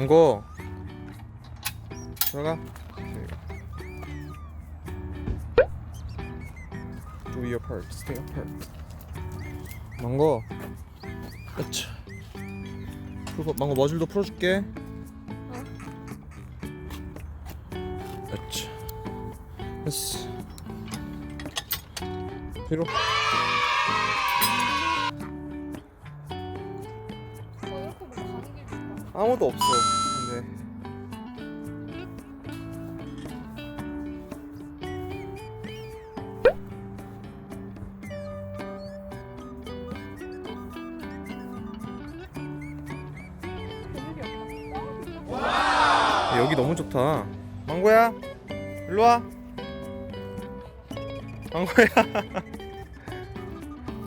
망고. 들어가. Do your part, stay apart. 망고. 아차 풀고 망고 머질도 풀어줄게. 아차 됐어. 뒤로 아무도 없어. 근데. 여기 너무 좋다. 망고야 일로 와. 망고야.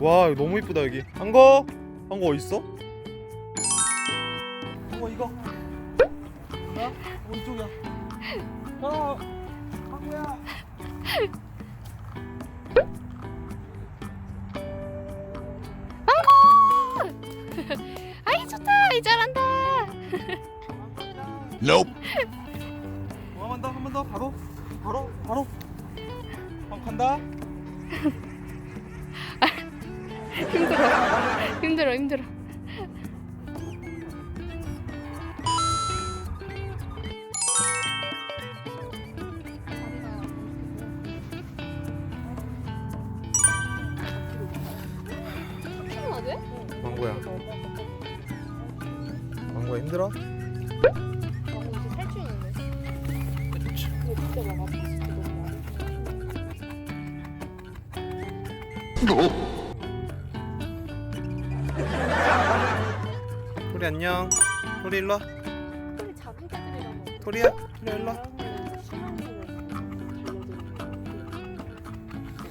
와 너무 이쁘다 여기. 망고! 망고 어디 있어? 망고 이거 야, 어 이쪽이야. 어, 한구야. 아이 좋다. 이 잘한다. Nope. 어, 한번 더, 한 번 더, 바로, 바로, 바로. 한 간다. 힘들어. 힘들어 힘들어. 피곤하지? 망고야. 망고야 힘들어? 어, 이제 살찌우는데. 이거 진짜 막 아파. 진짜 너무 아파. 토리 안녕. 토리 일로 와. 소리 작은 개들이랑 뭐 토리야, 토리 일로 와.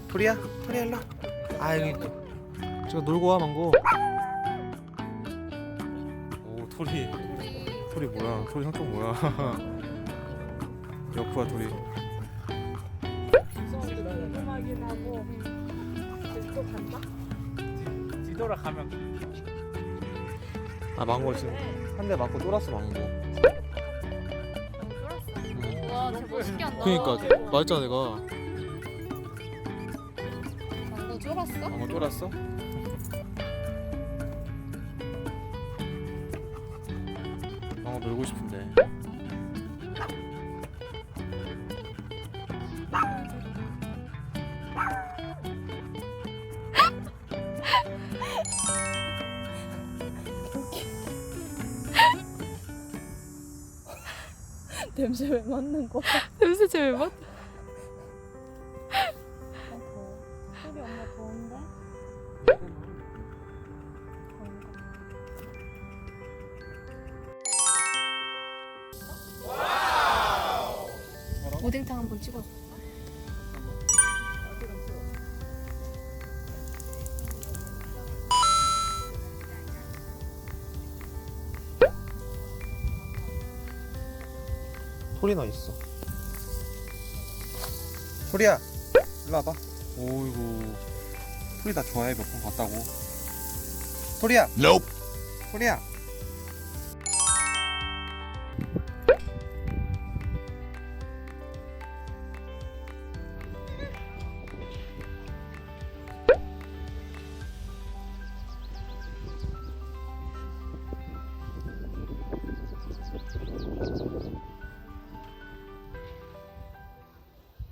토리야, 토리 일로 와. 아여 기저 놀고 와 망고. 오 토리. 토리 뭐야? 토리 성격 뭐야? 여프야 토리. 뒤돌아가면 아 망고 지금 한 대 맞고 쫄았어 망고. 와, 쟤 멋있게 한다. 그니까 말했잖아 내가. 방금 쫄았어? 망고 쫄았어? 망고 놀고 싶은데. 냄새 왜 맡는 거야? 냄새 쟤왜 맡? 아, 더워. 소리 엄마 더운데? 오뎅탕 한번 찍어줘. 토리나 있어. 토리야, 일로 와봐. 오이고, 토리 나 좋아해 몇 번 봤다고. 토리야, Nope. 토리야.